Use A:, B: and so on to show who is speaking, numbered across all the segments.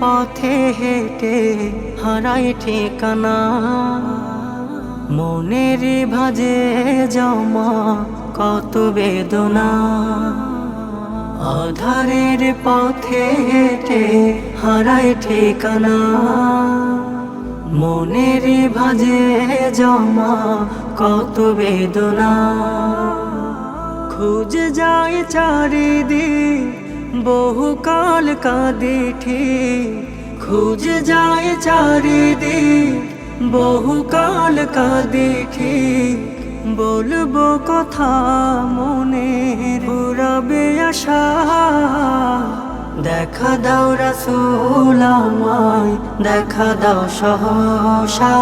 A: পথে হেঁটে হারাই ঠিকানা। মনের ভাজে জমা কত বেদনা। অধারের পথে হেঁটে হারাই ঠিকানা। মনের ভাজে জমা কত বেদনা। খুঁজে যায় চারিদিক বহুকাল কাঁদে ঠিক খুঁজে যায় চারিদিক। বহুকাল কাঁদে ঠিক বলব কথা মনে পুরাবে আশা। দেখা দাও রাসূল আমায়, দেখা দাও সহসা।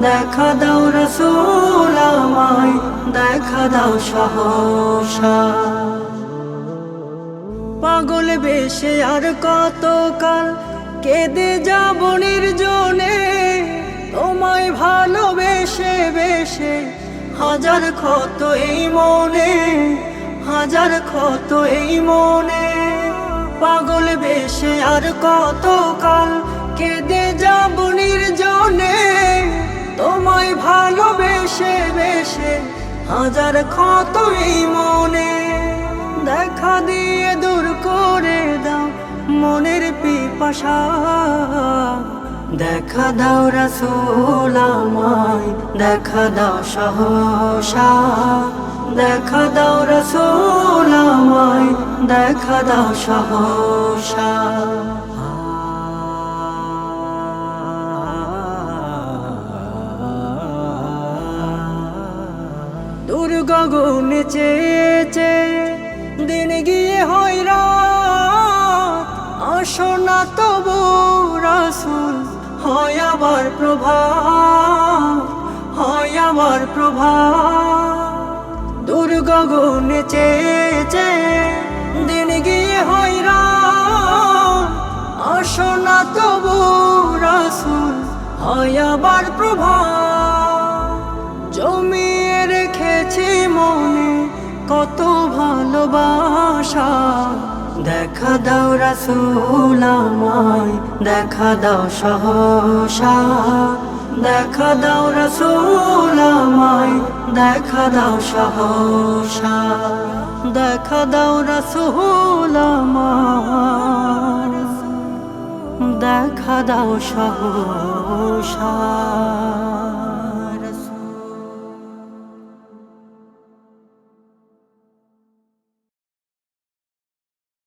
A: দেখা দাও রাসূল আমায়, দেখা দাও সহসা। পাগল বেশে আর কতকাল কেঁদে যাব নির্জনে। তোমায় ভালোবেসে বেশে হাজার ক্ষত এই মনে, হাজার ক্ষত এই মনে। পাগল বেশে আর কতকাল কেঁদে যাব নির্জনে। তোমায় ভালোবেসে বেশে হাজার ক্ষত এই মনে। দেখা দিয়ে মনের পিপাসা। দেখা দাও রাসূল আমায়, দেখা দাও সহসা। দেখা দাও রাসূল আমায়, দেখা দাও সহসা। দূর গগনে চেয়েছে তবু রাসুল, হয় আবার প্রভা হয় আমার প্রভা দুর্গগুণে চেয়েছে, দিন গিয়ে হয় আসো না তবু রাসুল, হয় আমার প্রভা কত ভালোবাসা। দেখা দাও রাসূল দেখা দাও সহসা। দেখা দাও রাসূল দেখা দাও সহসা। দেখা দাও রাসূল দেখা দাও সহসা।